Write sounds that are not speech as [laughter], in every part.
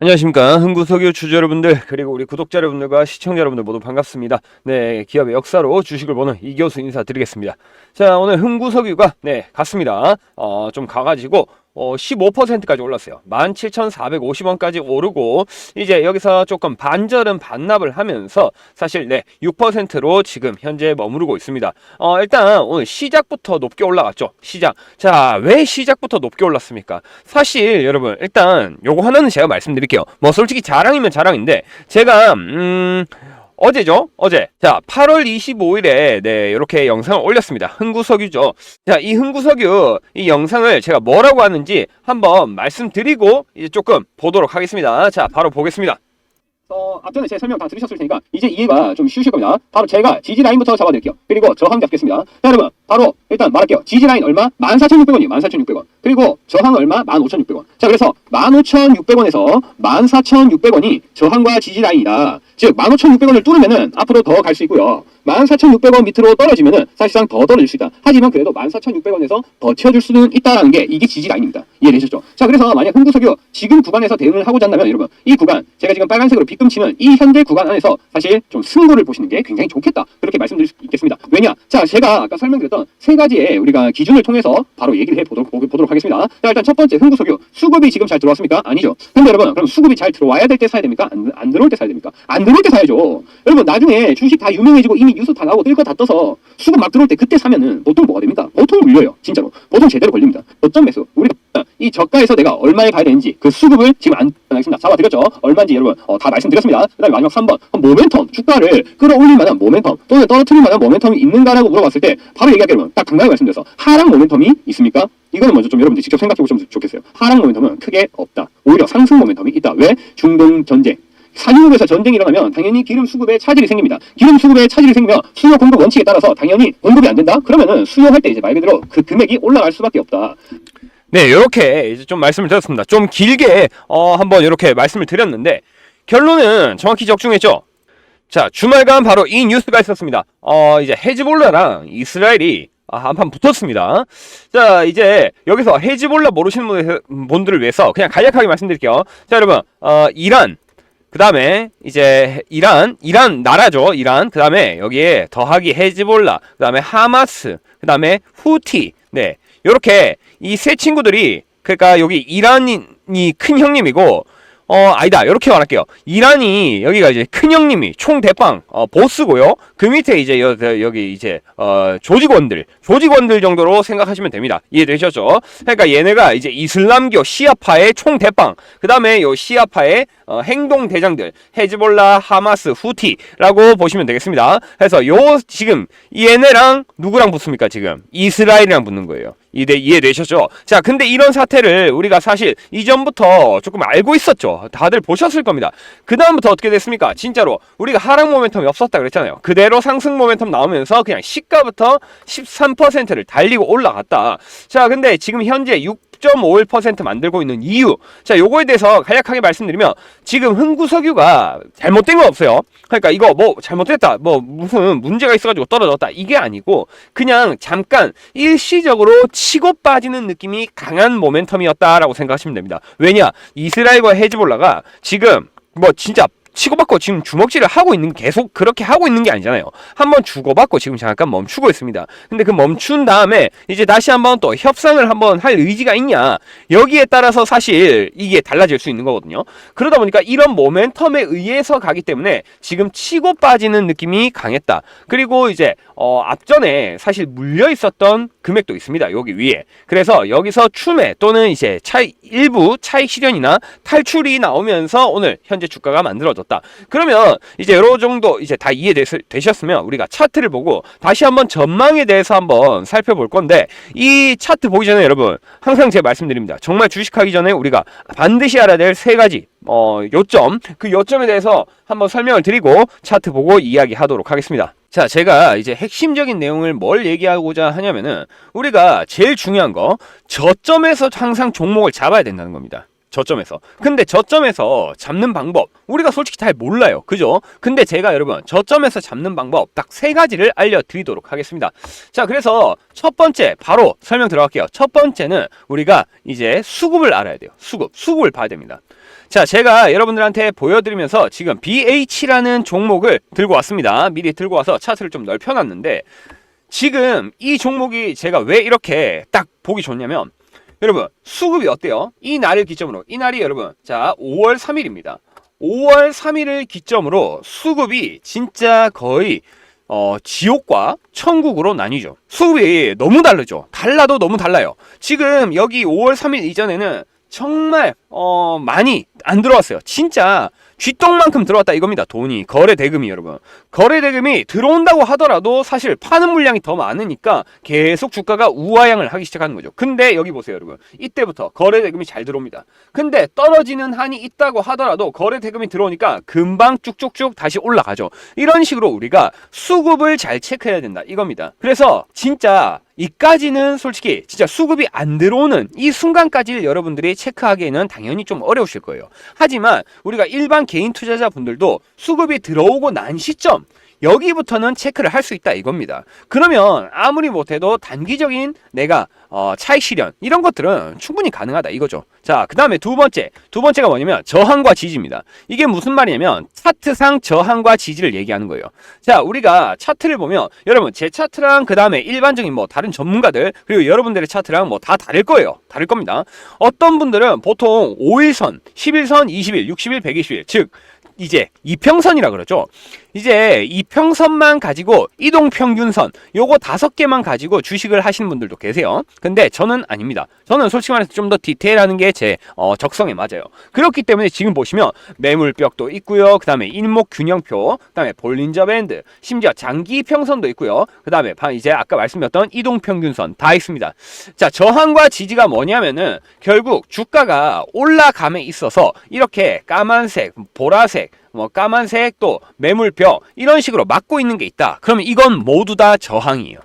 안녕하십니까. 흥구석유 주주 여러분들 그리고 우리 구독자 여러분들과 시청자 여러분들 모두 반갑습니다. 네 기업의 역사로 주식을 보는 이 교수 인사드리겠습니다. 자 오늘 흥구석유가 네 갔습니다. 어좀 가가지고 어 15%까지 올랐어요. 17,450원까지 오르고 이제 여기서 조금 반절은 반납을 하면서 사실 네 6%로 지금 현재 머무르고 있습니다. 어 일단 오늘 시작부터 높게 올라갔죠 시작 자 왜 시작부터 높게 올랐습니까? 사실 여러분 일단 요거 하나는 제가 말씀드릴게요. 뭐 솔직히 자랑이면 자랑인데 제가 음 어제죠? 어제. 자, 8월 25일에 네, 이렇게 영상을 올렸습니다. 흥구석유죠. 자, 이 흥구석유 이 영상을 제가 뭐라고 하는지 한번 말씀드리고 이제 조금 보도록 하겠습니다. 자, 바로 보겠습니다. 어, 앞전에 제 설명 다 들으셨을 테니까 이제 이해가 좀 쉬우실 겁니다. 바로 제가 지지 라인부터 잡아드릴게요. 그리고 저항 잡겠습니다. 자, 여러분 바로 일단 말할게요. 지지 라인 얼마? 14,600원이에요. 14,600원. 그리고 저항 얼마? 15,600원. 자, 그래서 15,600원에서 14,600원이 저항과 지지 라인이다. 즉 15,600원을 뚫으면은 앞으로 더 갈 수 있고요. 14,600원 밑으로 떨어지면은 사실상 더 떨어질 수 있다. 하지만 그래도 14,600원에서 버텨줄 수는 있다라는 게 이게 지지 라인입니다. 이해되셨죠? 자, 그래서 만약 흥구석유 지금 구간에서 대응을 하고자 한다면 여러분 이 구간 제가 지금 빨간색으로 빗금치는 이 현재 구간 안에서 사실 좀 승부를 보시는 게 굉장히 좋겠다. 그렇게 말씀드릴 수 있겠습니다. 왜냐? 자, 제가 아까 설명드렸던 세 가지의 우리가 기준을 통해서 바로 얘기를 해 보도록, 하겠습니다. 자, 일단 첫 번째 흥구석유 수급이 지금 잘 들어왔습니까? 아니죠. 근데 여러분 그럼 수급이 잘 들어와야 될 때 사야 됩니까? 안, 안 들어올 때 사야 됩니까? 안 들어올 때 사야죠. 여러분 나중에 주식 다 유명해지고 이미 뉴스 다 나오고 뜰거 다 떠서 수급 막 들어올 때 그때 사면은 보통 뭐가 됩니까? 보통 물려요. 진짜로. 보통 제대로 걸립니다. 어점 매수. 우리가 이 저가에서 내가 얼마에 봐야 되는지 그 수급을 지금 안 알겠습니다. 잡아드렸죠. 얼마인지 여러분 어, 다 말씀드렸습니다. 그 다음에 마지막 3번 모멘텀 주가를 끌어올릴 만한 모멘텀 또는 떨어뜨릴 만한 모멘텀이 있는가라고 물어봤을 때 바로 얘기할게요. 여러분. 딱 당당히 말씀드려서 하락 모멘텀이 있습니까? 이거는 먼저 좀 여러분들 직접 생각해 보시면 좋겠어요. 하락 모멘텀은 크게 없다. 오히려 상승 모멘텀이 있다. 왜? 중동 전쟁. 산유국에서 전쟁이 일어나면 당연히 기름 수급에 차질이 생깁니다. 기름 수급에 차질이 생기면 수요 공급 원칙에 따라서 당연히 공급이 안 된다? 그러면은 수요할 때 이제 말 그대로 그 금액이 올라갈 수밖에 없다. 네, 이렇게 이제 좀 말씀을 드렸습니다. 좀 길게 어, 한번 이렇게 말씀을 드렸는데 결론은 정확히 적중했죠. 자, 주말간 바로 이 뉴스가 있었습니다. 어, 이제 헤즈볼라랑 이스라엘이 아, 한판 붙었습니다. 자, 이제 여기서 헤즈볼라 모르시는 분들- 분들을 위해서 그냥 간략하게 말씀드릴게요. 자, 여러분, 어, 이란, 그 다음에 이제 이란, 이란 나라죠. 이란. 그 다음에 여기에 더하기 헤즈볼라, 그 다음에 하마스, 그 다음에 후티. 네. 요렇게 이 세 친구들이 그러니까 여기 이란이 큰 형님이고 어 아니다. 이렇게 말할게요. 이란이 여기가 이제 큰 형님이 총 대빵 어, 보스고요. 그 밑에 이제 여, 여기 이제 어 조직원들 조직원들 정도로 생각하시면 됩니다. 이해되셨죠? 그러니까 얘네가 이제 이슬람교 시아파의 총 대빵 그 다음에 요 시아파의 어, 행동 대장들 헤즈볼라 하마스 후티라고 보시면 되겠습니다. 그래서 요 지금 얘네랑 누구랑 붙습니까 지금? 이스라엘이랑 붙는 거예요 이해 이해되셨죠? 자, 근데 이런 사태를 우리가 사실 이전부터 조금 알고 있었죠. 다들 보셨을 겁니다. 그 다음부터 어떻게 됐습니까? 진짜로 우리가 하락 모멘텀이 없었다 그랬잖아요. 그대로 상승 모멘텀 나오면서 그냥 시가부터 13%를 달리고 올라갔다. 자, 근데 지금 현재 6 6.51% 만들고 있는 이유. 자, 요거에 대해서 간략하게 말씀드리면 지금 흥구석유가 잘못된 건 없어요. 그러니까 이거 뭐 잘못됐다. 뭐 무슨 문제가 있어 가지고 떨어졌다. 이게 아니고 그냥 잠깐 일시적으로 치고 빠지는 느낌이 강한 모멘텀이었다라고 생각하시면 됩니다. 왜냐? 이스라엘과 헤즈볼라가 지금 뭐 진짜 치고받고 지금 주먹질을 하고 있는 계속 그렇게 하고 있는 게 아니잖아요. 한번 주고받고 지금 잠깐 멈추고 있습니다. 근데 그 멈춘 다음에 이제 다시 한번 또 협상을 한번 할 의지가 있냐 여기에 따라서 사실 이게 달라질 수 있는 거거든요. 그러다 보니까 이런 모멘텀에 의해서 가기 때문에 지금 치고 빠지는 느낌이 강했다. 그리고 이제 어 앞전에 사실 물려 있었던 금액도 있습니다. 여기 위에. 그래서 여기서 추매 또는 이제 차이 일부 차익 실현이나 탈출이 나오면서 오늘 현재 주가가 만들어졌다. 그러면 이제 여러 정도 이제 다 이해되셨으면 우리가 차트를 보고 다시 한번 전망에 대해서 한번 살펴볼 건데 이 차트 보기 전에 여러분 항상 제가 말씀드립니다. 정말 주식하기 전에 우리가 반드시 알아야 될 세 가지 어 요점 그 요점에 대해서 한번 설명을 드리고 차트 보고 이야기하도록 하겠습니다. 자, 제가 이제 핵심적인 내용을 뭘 얘기하고자 하냐면은 우리가 제일 중요한 거 저점에서 항상 종목을 잡아야 된다는 겁니다. 저점에서. 근데 저점에서 잡는 방법 우리가 솔직히 잘 몰라요. 그죠? 근데 제가 여러분 저점에서 잡는 방법 딱 세 가지를 알려드리도록 하겠습니다. 자, 그래서 첫 번째 바로 설명 들어갈게요. 첫 번째는 우리가 이제 수급을 알아야 돼요. 수급, 수급을 봐야 됩니다. 자, 제가 여러분들한테 보여드리면서 지금 BH라는 종목을 들고 왔습니다. 미리 들고 와서 차트를 좀 넓혀놨는데 지금 이 종목이 제가 왜 이렇게 딱 보기 좋냐면 여러분 수급이 어때요? 이 날을 기점으로 이 날이 여러분 자 5월 3일입니다. 5월 3일을 기점으로 수급이 진짜 거의 어, 지옥과 천국으로 나뉘죠. 수급이 너무 다르죠. 달라도 너무 달라요. 지금 여기 5월 3일 이전에는 정말 어, 많이 안 들어왔어요. 진짜 쥐똥만큼 들어왔다 이겁니다. 돈이 거래 대금이 여러분. 거래 대금이 들어온다고 하더라도 사실 파는 물량이 더 많으니까 계속 주가가 우하향을 하기 시작하는 거죠. 근데 여기 보세요, 여러분. 이때부터 거래 대금이 잘 들어옵니다. 근데 떨어지는 한이 있다고 하더라도 거래 대금이 들어오니까 금방 쭉쭉쭉 다시 올라가죠. 이런 식으로 우리가 수급을 잘 체크해야 된다 이겁니다. 그래서 진짜 이까지는 솔직히 진짜 수급이 안 들어오는 이 순간까지 여러분들이 체크하기에는 당연히 좀 어려우실 거예요. 하지만 우리가 일반 개인 투자자분들도 수급이 들어오고 난 시점 여기부터는 체크를 할 수 있다 이겁니다. 그러면 아무리 못해도 단기적인 내가 어, 차익 실현 이런 것들은 충분히 가능하다 이거죠. 자, 그 다음에 두 번째 두 번째가 뭐냐면 저항과 지지입니다. 이게 무슨 말이냐면 차트상 저항과 지지를 얘기하는 거예요. 자, 우리가 차트를 보면 여러분 제 차트랑 그 다음에 일반적인 뭐 다른 전문가들 그리고 여러분들의 차트랑 뭐 다 다를 거예요. 다를 겁니다. 어떤 분들은 보통 5일선, 10일선, 20일, 60일, 120일 즉 이제 이평선이라 그러죠. 이제 이평선만 가지고 이동평균선 요거 다섯 개만 가지고 주식을 하시는 분들도 계세요. 근데 저는 아닙니다. 저는 솔직히 말해서 좀 더 디테일하는 게제 어, 적성에 맞아요. 그렇기 때문에 지금 보시면 매물벽도 있고요. 그 다음에 일목균형표, 그 다음에 볼린저 밴드, 심지어 장기 평선도 있고요. 그 다음에 이제 아까 말씀드렸던 이동평균선 다 있습니다. 자 저항과 지지가 뭐냐면은 결국 주가가 올라감에 있어서 이렇게 까만색, 보라색 뭐 까만색 또 매물표 이런 식으로 막고 있는 게 있다. 그러면 이건 모두 다 저항이에요.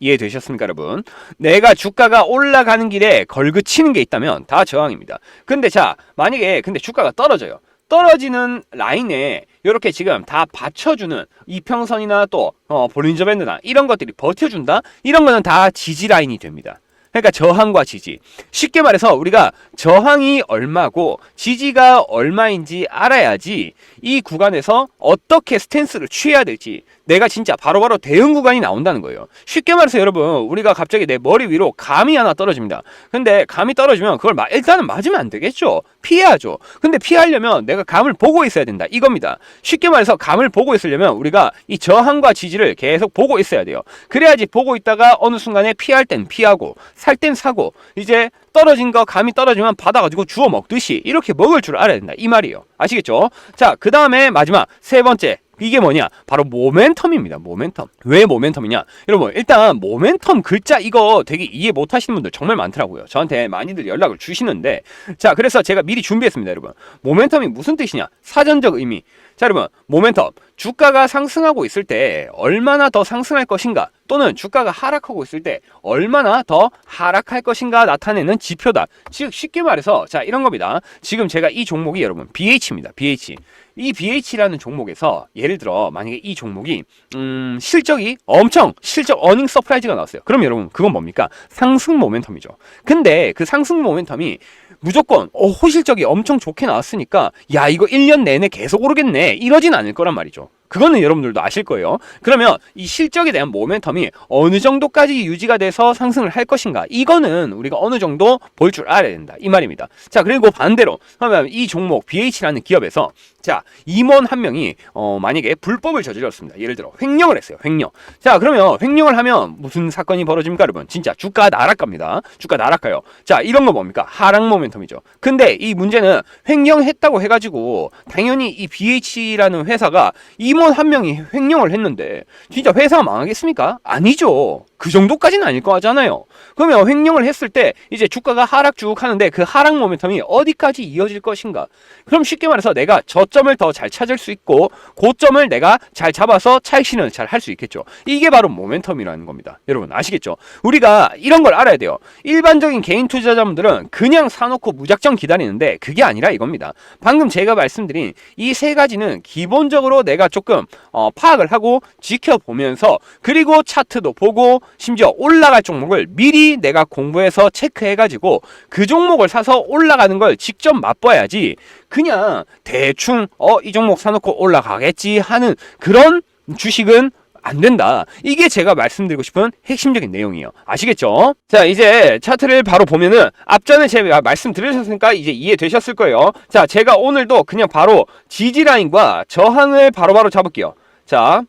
이해되셨습니까, 여러분? 내가 주가가 올라가는 길에 걸그치는 게 있다면 다 저항입니다. 근데 자, 만약에 근데 주가가 떨어져요. 떨어지는 라인에 이렇게 지금 다 받쳐주는 이평선이나 또 어, 볼린저 밴드나 이런 것들이 버텨준다? 이런 거는 다 지지 라인이 됩니다. 그러니까 저항과 지지. 쉽게 말해서 우리가 저항이 얼마고 지지가 얼마인지 알아야지 이 구간에서 어떻게 스탠스를 취해야 될지 내가 진짜 바로 바로 대응 구간이 나온다는 거예요. 쉽게 말해서 여러분 우리가 갑자기 내 머리 위로 감이 하나 떨어집니다. 근데 감이 떨어지면 그걸 마- 일단은 맞으면 안 되겠죠. 피해야죠. 근데 피하려면 내가 감을 보고 있어야 된다. 이겁니다. 쉽게 말해서 감을 보고 있으려면 우리가 이 저항과 지지를 계속 보고 있어야 돼요. 그래야지 보고 있다가 어느 순간에 피할 땐 피하고 살 땐 사고 이제 떨어진 거 감이 떨어지면 받아가지고 주워 먹듯이 이렇게 먹을 줄 알아야 된다. 이 말이에요. 아시겠죠? 자, 그 다음에 마지막 세 번째. 이게 뭐냐? 바로 모멘텀입니다. 모멘텀. 왜 모멘텀이냐? 여러분, 일단 모멘텀 글자 이거 되게 이해 못 하시는 분들 정말 많더라고요. 저한테 많이들 연락을 주시는데. 자, 그래서 제가 미리 준비했습니다, 여러분. 모멘텀이 무슨 뜻이냐? 사전적 의미. 자, 여러분, 모멘텀. 주가가 상승하고 있을 때 얼마나 더 상승할 것인가? 또는 주가가 하락하고 있을 때 얼마나 더 하락할 것인가 나타내는 지표다. 즉, 쉽게 말해서, 자, 이런 겁니다. 지금 제가 이 종목이 여러분, BH입니다. BH. 이 BH라는 종목에서 예를 들어 만약에 이 종목이 음, 실적이 엄청 실적 어닝 서프라이즈가 나왔어요. 그럼 여러분 그건 뭡니까? 상승 모멘텀이죠. 근데 그 상승 모멘텀이 무조건 어, 호실적이 엄청 좋게 나왔으니까 야 이거 1년 내내 계속 오르겠네 이러진 않을 거란 말이죠. 그거는 여러분들도 아실 거예요. 그러면 이 실적에 대한 모멘텀이 어느 정도까지 유지가 돼서 상승을 할 것인가? 이거는 우리가 어느 정도 볼 줄 알아야 된다. 이 말입니다. 자, 그리고 반대로 그러면 이 종목 BH라는 기업에서 자, 임원 한 명이 어, 만약에 불법을 저질렀습니다. 예를 들어 횡령을 했어요. 횡령. 자, 그러면 횡령을 하면 무슨 사건이 벌어집니까, 여러분? 진짜 주가 나락갑니다. 주가 나락가요. 자, 이런 거 뭡니까? 하락 모멘텀이죠. 근데 이 문제는 횡령했다고 해 가지고 당연히 이 BH라는 회사가 임원 한 명이 횡령을 했는데 진짜 회사가 망하겠습니까? 아니죠. 그 정도까지는 아닐 거 하잖아요. 그러면 횡령을 했을 때 이제 주가가 하락 쭉 하는데 그 하락 모멘텀이 어디까지 이어질 것인가? 그럼 쉽게 말해서 내가 저점을 더 잘 찾을 수 있고 고점을 내가 잘 잡아서 차익 실현을 잘 할 수 있겠죠. 이게 바로 모멘텀이라는 겁니다. 여러분 아시겠죠? 우리가 이런 걸 알아야 돼요. 일반적인 개인 투자자분들은 그냥 사놓고 무작정 기다리는데 그게 아니라 이겁니다. 방금 제가 말씀드린 이 세 가지는 기본적으로 내가 조금 어, 파악을 하고 지켜보면서 그리고 차트도 보고 심지어 올라갈 종목을 미리 내가 공부해서 체크해가지고 그 종목을 사서 올라가는 걸 직접 맛봐야지 그냥 대충 어 이 종목 사놓고 올라가겠지 하는 그런 주식은 안 된다. 이게 제가 말씀드리고 싶은 핵심적인 내용이에요. 아시겠죠? 자, 이제 차트를 바로 보면은 앞전에 제가 말씀드리셨으니까 이제 이해되셨을 거예요. 자, 제가 오늘도 그냥 바로 지지 라인과 저항을 바로바로 잡을게요. 자,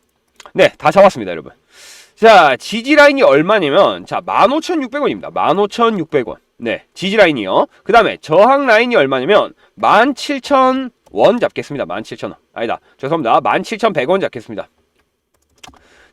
네, 다 잡았습니다, 여러분. 자, 지지 라인이 얼마냐면 자, 15,600원입니다. 15,600원. 네, 지지 라인이요. 그 다음에 저항 라인이 얼마냐면 17,000원 잡겠습니다. 17,000원. 아니다. 죄송합니다. 17,100원 잡겠습니다.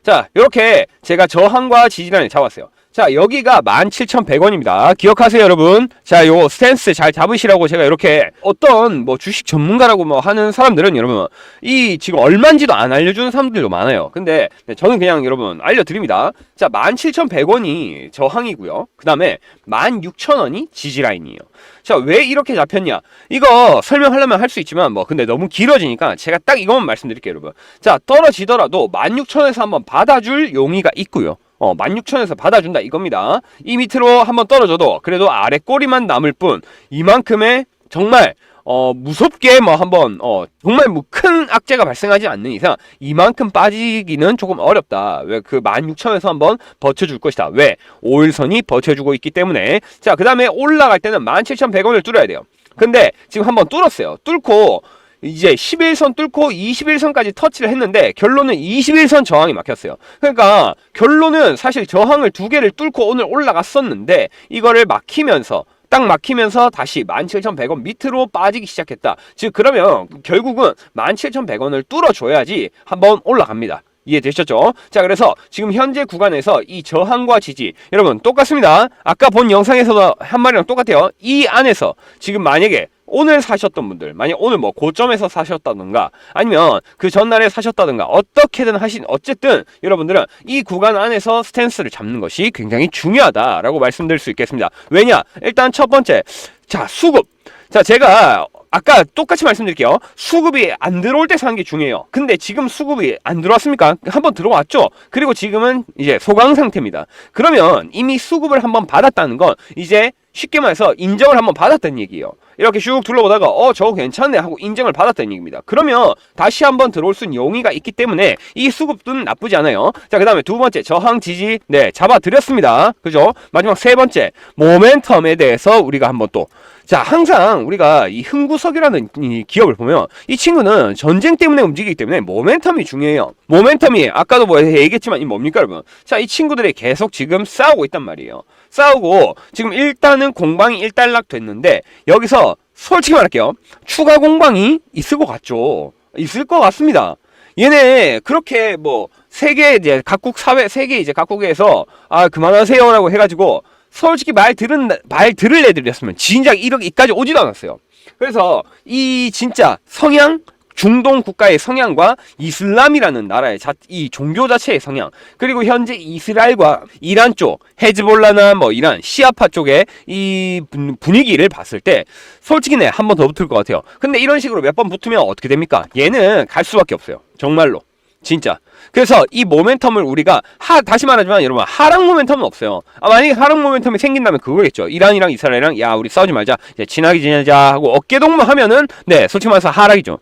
자, 이렇게 제가 저항과 지지라인을 잡았어요. 자, 여기가 17,100원입니다. 기억하세요, 여러분. 자, 요 스탠스 잘 잡으시라고 제가 이렇게 어떤 뭐 주식 전문가라고 뭐 하는 사람들은 여러분, 이 지금 얼마인지도 안 알려주는 사람들도 많아요. 근데 네, 저는 그냥 여러분 알려드립니다. 자, 17,100원이 저항이고요. 그 다음에 16,000원이 지지라인이에요. 자, 왜 이렇게 잡혔냐? 이거 설명하려면 할 수 있지만 뭐 근데 너무 길어지니까 제가 딱 이것만 말씀드릴게요, 여러분. 자, 떨어지더라도 16,000원에서 한번 받아줄 용의가 있고요. 어, 16,000원에서 받아준다 이겁니다. 이 밑으로 한번 떨어져도 그래도 아래 꼬리만 남을 뿐 이만큼의 정말 어, 무섭게 뭐 한번 어, 정말 뭐 큰 악재가 발생하지 않는 이상 이만큼 빠지기는 조금 어렵다. 왜 그 16,000원에서 한번 버텨줄 것이다. 왜? 5일선이 버텨주고 있기 때문에 자, 그 다음에 올라갈 때는 17,100원을 뚫어야 돼요. 근데 지금 한번 뚫었어요. 뚫고 이제 11선 뚫고 21선까지 터치를 했는데 결론은 21선 저항이 막혔어요. 그러니까 결론은 사실 저항을 두 개를 뚫고 오늘 올라갔었는데 이거를 막히면서 딱 막히면서 다시 17,100원 밑으로 빠지기 시작했다. 즉 그러면 결국은 17,100원을 뚫어줘야지 한번 올라갑니다. 이해되셨죠? 자, 그래서 지금 현재 구간에서 이 저항과 지지, 여러분 똑같습니다. 아까 본 영상에서도 한 말이랑 똑같아요. 이 안에서 지금 만약에 오늘 사셨던 분들, 만약 오늘 뭐 고점에서 사셨다든가 아니면 그 전날에 사셨다든가 어떻게든 하신 어쨌든 여러분들은 이 구간 안에서 스탠스를 잡는 것이 굉장히 중요하다라고 말씀드릴 수 있겠습니다. 왜냐? 일단 첫 번째, 자 수급. 자 제가 아까 똑같이 말씀드릴게요. 수급이 안 들어올 때 사는 게 중요해요. 근데 지금 수급이 안 들어왔습니까? 한번 들어왔죠? 그리고 지금은 이제 소강 상태입니다. 그러면 이미 수급을 한번 받았다는 건 이제 쉽게 말해서 인정을 한번 받았다는 얘기예요. 이렇게 쭉 둘러보다가 어 저거 괜찮네 하고 인정을 받았다는 얘기입니다. 그러면 다시 한번 들어올 수 있는 용의가 있기 때문에 이 수급은 나쁘지 않아요. 자 그 다음에 두 번째 저항 지지 네 잡아드렸습니다. 그죠? 마지막 세 번째 모멘텀에 대해서 우리가 한번 또 자, 항상 우리가 이 흥구석이라는 이 기업을 보면 이 친구는 전쟁 때문에 움직이기 때문에 모멘텀이 중요해요. 모멘텀이 아까도 뭐 얘기했지만 이 뭡니까 여러분? 자, 이 친구들이 계속 지금 싸우고 있단 말이에요. 싸우고 지금 일단은 공방이 일단락 됐는데 여기서 솔직히 말할게요. 추가 공방이 있을 것 같죠. 있을 것 같습니다. 얘네 그렇게 뭐 세계 이제 각국 사회 세계 이제 각국에서 아 그만하세요라고 해가지고 솔직히 말 들은 말 들을 애들이었으면 진작 이렇게 이까지 오지도 않았어요. 그래서 이 진짜 성향 중동 국가의 성향과 이슬람이라는 나라의 자, 이 종교 자체의 성향 그리고 현재 이스라엘과 이란 쪽 헤즈볼라나 뭐 이란 시아파 쪽의 이 분- 분위기를 봤을 때 솔직히 네 한 번 더 붙을 것 같아요. 근데 이런 식으로 몇 번 붙으면 어떻게 됩니까? 얘는 갈 수밖에 없어요. 정말로. 진짜. 그래서 이 모멘텀을 우리가 하 다시 말하지만 여러분 하락 모멘텀은 없어요. 아 만약에 하락 모멘텀이 생긴다면 그거겠죠. 이란이랑 이스라엘이랑 야 우리 싸우지 말자. 이제 친하게 지내자 하고 어깨 동무 하면은 네 솔직히 말해서 하락이죠.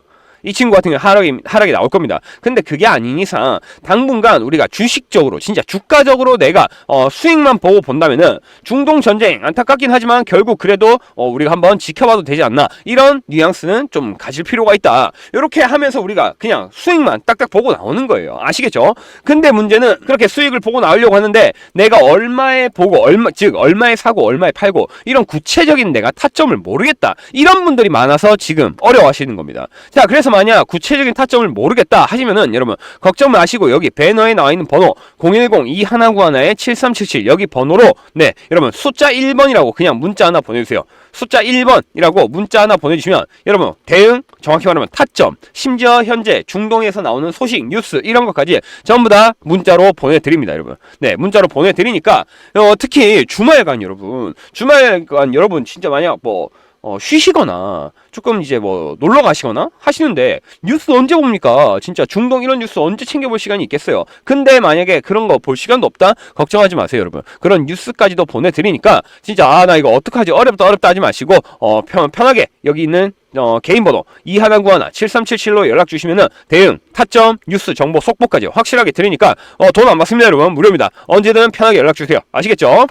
이 친구 같은 경우 하락이 하락이 나올 겁니다. 근데 그게 아닌 이상 당분간 우리가 주식적으로 진짜 주가적으로 내가 어, 수익만 보고 본다면은 중동 전쟁 안타깝긴 하지만 결국 그래도 어, 우리가 한번 지켜봐도 되지 않나 이런 뉘앙스는 좀 가질 필요가 있다. 이렇게 하면서 우리가 그냥 수익만 딱딱 보고 나오는 거예요. 아시겠죠? 근데 문제는 그렇게 수익을 보고 나오려고 하는데 내가 얼마에 보고 얼마 즉 얼마에 사고 얼마에 팔고 이런 구체적인 내가 타점을 모르겠다. 이런 분들이 많아서 지금 어려워하시는 겁니다. 자, 그래서 만약 구체적인 타점을 모르겠다 하시면은 여러분 걱정 마시고 여기 배너에 나와 있는 번호 010-2191-7377 여기 번호로 네 여러분 숫자 1번이라고 그냥 문자 하나 보내주세요. 숫자 1번이라고 문자 하나 보내주시면 여러분 대응 정확히 말하면 타점 심지어 현재 중동에서 나오는 소식 뉴스 이런 것까지 전부 다 문자로 보내드립니다 여러분 네 문자로 보내드리니까 어, 특히 주말간 여러분 주말간 여러분 진짜 만약 뭐 어, 쉬시거나 조금 이제 뭐 놀러 가시거나 하시는데 뉴스 언제 봅니까? 진짜 중동 이런 뉴스 언제 챙겨볼 시간이 있겠어요? 근데 만약에 그런 거 볼 시간도 없다? 걱정하지 마세요, 여러분. 그런 뉴스까지도 보내드리니까 진짜 아 나 이거 어떡하지 어렵다 어렵다 하지 마시고 어, 편, 편하게 여기 있는 어, 개인 번호 2191 7377로 연락 주시면은 대응, 타점, 뉴스 정보 속보까지 확실하게 드리니까 어, 돈 안 받습니다, 여러분. 무료입니다. 언제든 편하게 연락 주세요. 아시겠죠?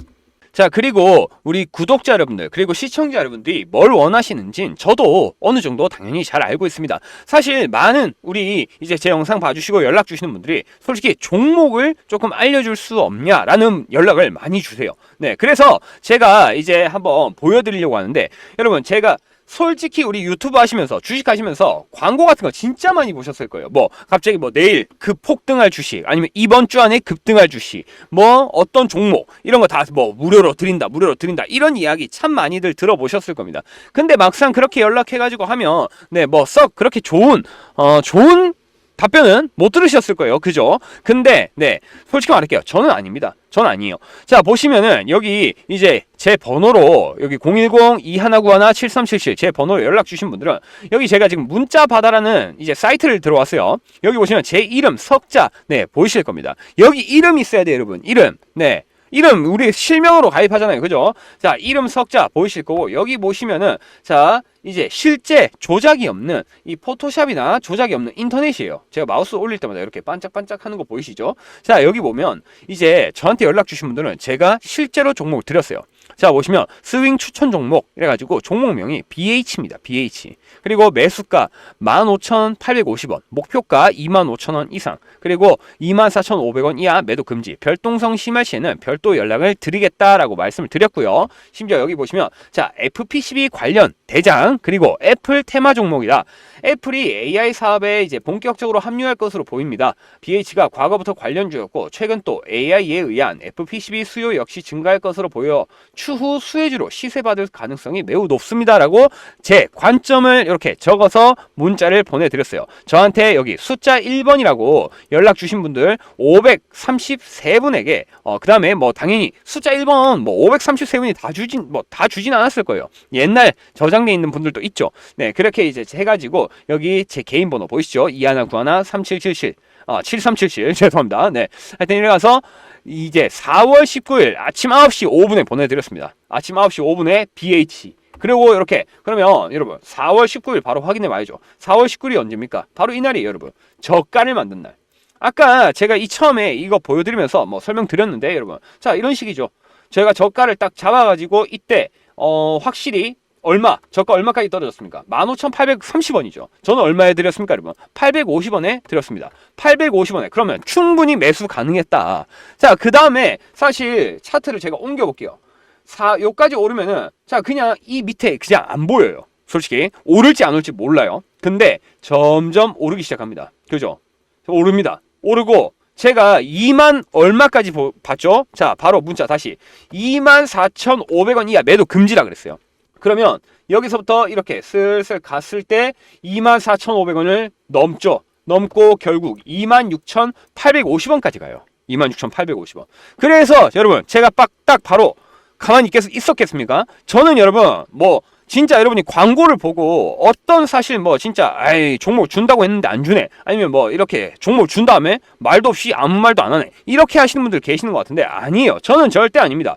자, 그리고 우리 구독자 여러분들, 그리고 시청자 여러분들이 뭘 원하시는진 저도 어느 정도 당연히 잘 알고 있습니다. 사실 많은 우리 이제 제 영상 봐주시고 연락 주시는 분들이 솔직히 종목을 조금 알려줄 수 없냐라는 연락을 많이 주세요. 네, 그래서 제가 이제 한번 보여드리려고 하는데 여러분, 제가 솔직히 우리 유튜브 하시면서 주식 하시면서 광고 같은 거 진짜 많이 보셨을 거예요. 뭐 갑자기 뭐 내일 급 폭등할 주식 아니면 이번 주 안에 급등할 주식 뭐 어떤 종목 이런 거 다 뭐 무료로 드린다 무료로 드린다 이런 이야기 참 많이들 들어보셨을 겁니다. 근데 막상 그렇게 연락해 가지고 하면 네 뭐 썩 그렇게 좋은 어 좋은 답변은 못 들으셨을 거예요. 그죠? 근데 네 솔직히 말할게요. 저는 아닙니다. 전 아니에요. 자 보시면은 여기 이제 제 번호로 여기 010-2191-7377 제 번호로 연락 주신 분들은 여기 제가 지금 문자 받아라는 이제 사이트를 들어왔어요. 여기 보시면 제 이름 석자 네 보이실 겁니다. 여기 이름 있어야 돼요, 여러분. 이름 네. 이름 우리 실명으로 가입하잖아요. 그죠? 자, 이름 석자 보이실 거고 여기 보시면은 자, 이제 실제 조작이 없는 이 포토샵이나 조작이 없는 인터넷이에요. 제가 마우스 올릴 때마다 이렇게 반짝반짝 하는 거 보이시죠? 자, 여기 보면 이제 저한테 연락 주신 분들은 제가 실제로 종목을 드렸어요. 자, 보시면 스윙 추천 종목 이래가지고 종목명이 BH입니다. BH. 그리고 매수가 15,850원, 목표가 25,000원 이상, 그리고 24,500원 이하 매도 금지, 별동성 심할 시에는 별도 연락을 드리겠다라고 말씀을 드렸고요. 심지어 여기 보시면 자, FP12 관련 대장, 그리고 애플 테마 종목이다. 애플이 AI 사업에 이제 본격적으로 합류할 것으로 보입니다. BH가 과거부터 관련주였고 최근 또 AI에 의한 FP12 수요 역시 증가할 것으로 보여 추후 수혜주로 시세받을 가능성이 매우 높습니다라고 제 관점을 이렇게 적어서 문자를 보내드렸어요. 저한테 여기 숫자 1번이라고 연락 주신 분들 533분에게 어, 그 다음에 뭐 당연히 숫자 1번 뭐 533분이 다 주진 뭐 다 주진 않았을 거예요. 옛날 저장돼 있는 분들도 있죠. 네 그렇게 이제 해가지고 여기 제 개인 번호 보이시죠? 이하나 구하나 3777 아, 7377 [laughs] 죄송합니다. 네. 하여튼 이래가서 이제 4월 19일 아침 9시 5분에 보내드렸습니다. 아침 9시 5분에 BH. 그리고 이렇게 그러면 여러분 4월 19일 바로 확인해 봐야죠. 4월 19일이 언제입니까? 바로 이날이에요, 여러분. 저가를 만든 날. 아까 제가 이 처음에 이거 보여드리면서 뭐 설명드렸는데 여러분 자 이런 식이죠. 저희가 저가를 딱 잡아가지고 이때 어 확실히 얼마 저가 얼마까지 떨어졌습니까? 15,830원이죠. 저는 얼마에 드렸습니까, 여러분? 850원에 드렸습니다. 850원에 그러면 충분히 매수 가능했다. 자, 그 다음에 사실 차트를 제가 옮겨볼게요. 4, 요까지 오르면은 자 그냥 이 밑에 그냥 안 보여요. 솔직히 오를지 안 오를지 몰라요. 근데 점점 오르기 시작합니다. 그죠? 오릅니다. 오르고 제가 2만 얼마까지 보, 봤죠? 자 바로 문자 다시 2만 4,500원 이하 매도 금지라 그랬어요. 그러면 여기서부터 이렇게 슬슬 갔을 때 24,500원을 넘죠. 넘고 결국 26,850원까지 가요. 26,850원. 그래서 여러분 제가 빡 딱 바로 가만히 있겠, 있었겠습니까? 저는 여러분 뭐 진짜 여러분이 광고를 보고 어떤 사실 뭐 진짜 아이 종목 준다고 했는데 안 주네 아니면 뭐 이렇게 종목 준 다음에 말도 없이 아무 말도 안 하네 이렇게 하시는 분들 계시는 것 같은데 아니에요 저는 절대 아닙니다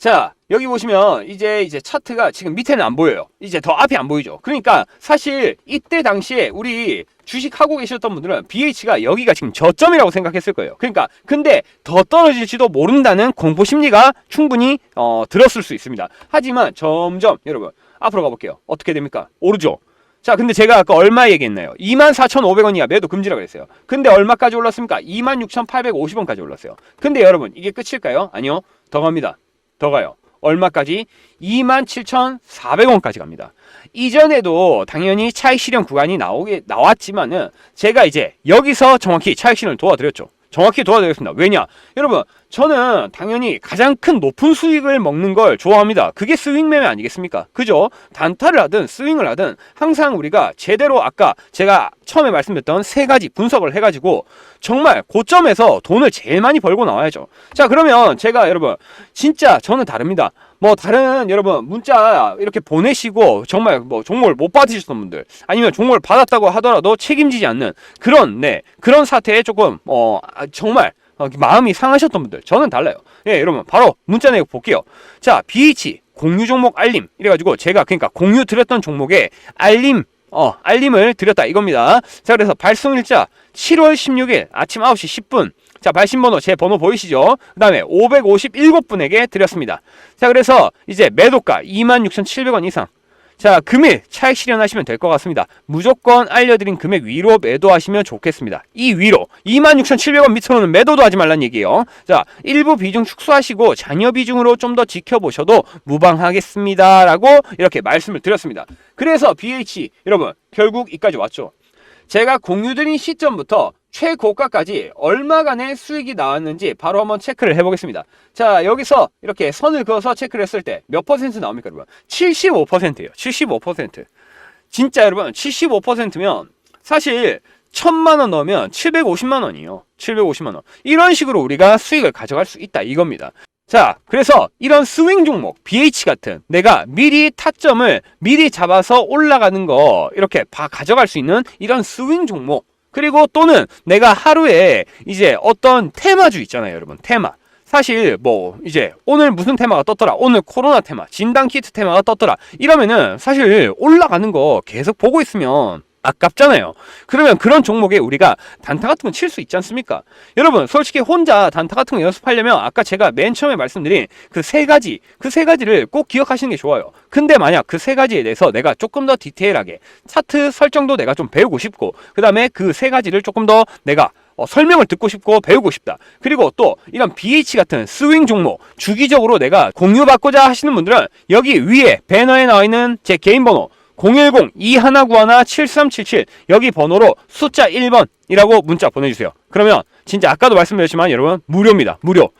자 여기 보시면 이제 이제 차트가 지금 밑에는 안 보여요. 이제 더 앞이 안 보이죠. 그러니까 사실 이때 당시에 우리 주식 하고 계셨던 분들은 BH가 여기가 지금 저점이라고 생각했을 거예요. 그러니까 근데 더 떨어질지도 모른다는 공포 심리가 충분히 어, 들었을 수 있습니다. 하지만 점점 여러분 앞으로 가볼게요. 어떻게 됩니까? 오르죠. 자, 근데 제가 아까 얼마 얘기했나요? 24,500원 이하 매도 금지라고 그랬어요. 근데 얼마까지 올랐습니까? 26,850원까지 올랐어요. 근데 여러분, 이게 끝일까요? 아니요. 더 갑니다. 더 가요. 얼마까지? 27,400원까지 갑니다. 이전에도 당연히 차익 실현 구간이 나오게 나왔지만은 제가 이제 여기서 정확히 차익 실현을 도와드렸죠. 정확히 도와드리겠습니다. 왜냐? 여러분, 저는 당연히 가장 큰 높은 수익을 먹는 걸 좋아합니다. 그게 스윙 매매 아니겠습니까? 그죠? 단타를 하든 스윙을 하든 항상 우리가 제대로 아까 제가 처음에 말씀드렸던 세 가지 분석을 해가지고 정말 고점에서 돈을 제일 많이 벌고 나와야죠. 자, 그러면 제가 여러분, 진짜 저는 다릅니다. 뭐 다른 여러분 문자 이렇게 보내시고 정말 뭐 종목을 못 받으셨던 분들 아니면 종목을 받았다고 하더라도 책임지지 않는 그런 네 그런 사태에 조금 어 아, 정말 어, 마음이 상하셨던 분들 저는 달라요. 예 여러분 바로 문자 내고 볼게요. 자 BH 공유 종목 알림 이래가지고 제가 그러니까 공유 드렸던 종목에 알림 어 알림을 드렸다 이겁니다. 자 그래서 발송일자 7월 16일 아침 9시 10분 자, 발신 번호 제 번호 보이시죠? 그 다음에 557분에게 드렸습니다. 자, 그래서 이제 매도가 26,700원 이상. 자, 금일 차익 실현하시면 될 것 같습니다. 무조건 알려드린 금액 위로 매도하시면 좋겠습니다. 이 위로 26,700원 밑으로는 매도도 하지 말란 얘기예요. 자, 일부 비중 축소하시고 잔여 비중으로 좀 더 지켜보셔도 무방하겠습니다 라고 이렇게 말씀을 드렸습니다. 그래서 BH 여러분 결국 이까지 왔죠. 제가 공유드린 시점부터 최고가까지 얼마간의 수익이 나왔는지 바로 한번 체크를 해보겠습니다. 자, 여기서 이렇게 선을 그어서 체크를 했을 때 몇 퍼센트 나옵니까, 여러분? 75%예요. 75%. 진짜 여러분, 75%면 사실 천만 원 넣으면 750만 원이에요. 750만 원. 이런 식으로 우리가 수익을 가져갈 수 있다 이겁니다. 자, 그래서 이런 스윙 종목, BH 같은 내가 미리 타점을 미리 잡아서 올라가는 거 이렇게 봐 가져갈 수 있는 이런 스윙 종목. 그리고 또는 내가 하루에 이제 어떤 테마주 있잖아요, 여러분. 테마. 사실 뭐 이제 오늘 무슨 테마가 떴더라 오늘 코로나 테마 진단 키트 테마가 떴더라 이러면은 사실 올라가는 거 계속 보고 있으면 아깝잖아요. 그러면 그런 종목에 우리가 단타 같은 거칠수 있지 않습니까? 여러분 솔직히 혼자 단타 같은 거 연습하려면 아까 제가 맨 처음에 말씀드린 그 세 가지 그 세 가지를 꼭 기억하시는 게 좋아요. 근데 만약 그 세 가지에 대해서 내가 조금 더 디테일하게 차트 설정도 내가 좀 배우고 싶고 그 다음에 그 세 가지를 조금 더 내가 어, 설명을 듣고 싶고 배우고 싶다. 그리고 또 이런 BH 같은 스윙 종목 주기적으로 내가 공유받고자 하시는 분들은 여기 위에 배너에 나와 있는 제 개인 번호 010-2191-7377 여기 번호로 숫자 1번이라고 문자 보내주세요. 그러면 진짜 아까도 말씀드렸지만 여러분 무료입니다. 무료.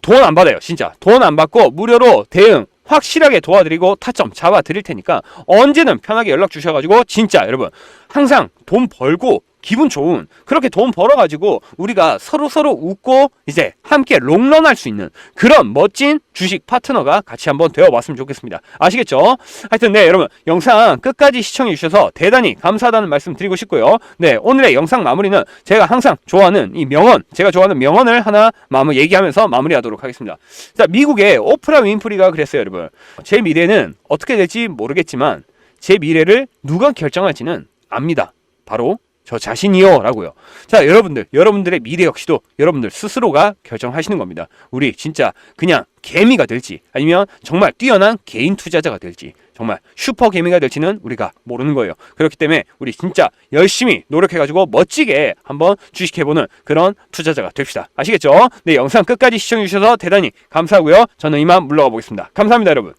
돈 안 받아요. 진짜. 돈 안 받고 무료로 대응 확실하게 도와드리고 타점 잡아 드릴 테니까 언제든 편하게 연락 주셔가지고 진짜 여러분 항상 돈 벌고 기분 좋은 그렇게 돈 벌어가지고 우리가 서로 서로 웃고 이제 함께 롱런 할 수 있는 그런 멋진 주식 파트너가 같이 한번 되어봤으면 좋겠습니다. 아시겠죠? 하여튼 네 여러분 영상 끝까지 시청해 주셔서 대단히 감사하다는 말씀 드리고 싶고요. 네 오늘의 영상 마무리는 제가 항상 좋아하는 이 명언 제가 좋아하는 명언을 하나 마무 얘기하면서 마무리하도록 하겠습니다. 자 미국의 오프라 윈프리가 그랬어요 여러분. 제 미래는 어떻게 될지 모르겠지만 제 미래를 누가 결정할지는 압니다. 바로 저 자신이요 라고요. 자, 여러분들, 여러분들의 미래 역시도 여러분들 스스로가 결정하시는 겁니다. 우리 진짜 그냥 개미가 될지 아니면 정말 뛰어난 개인 투자자가 될지 정말 슈퍼 개미가 될지는 우리가 모르는 거예요. 그렇기 때문에 우리 진짜 열심히 노력해가지고 멋지게 한번 주식해보는 그런 투자자가 됩시다. 아시겠죠? 네, 영상 끝까지 시청해주셔서 대단히 감사하고요. 저는 이만 물러가 보겠습니다. 감사합니다, 여러분.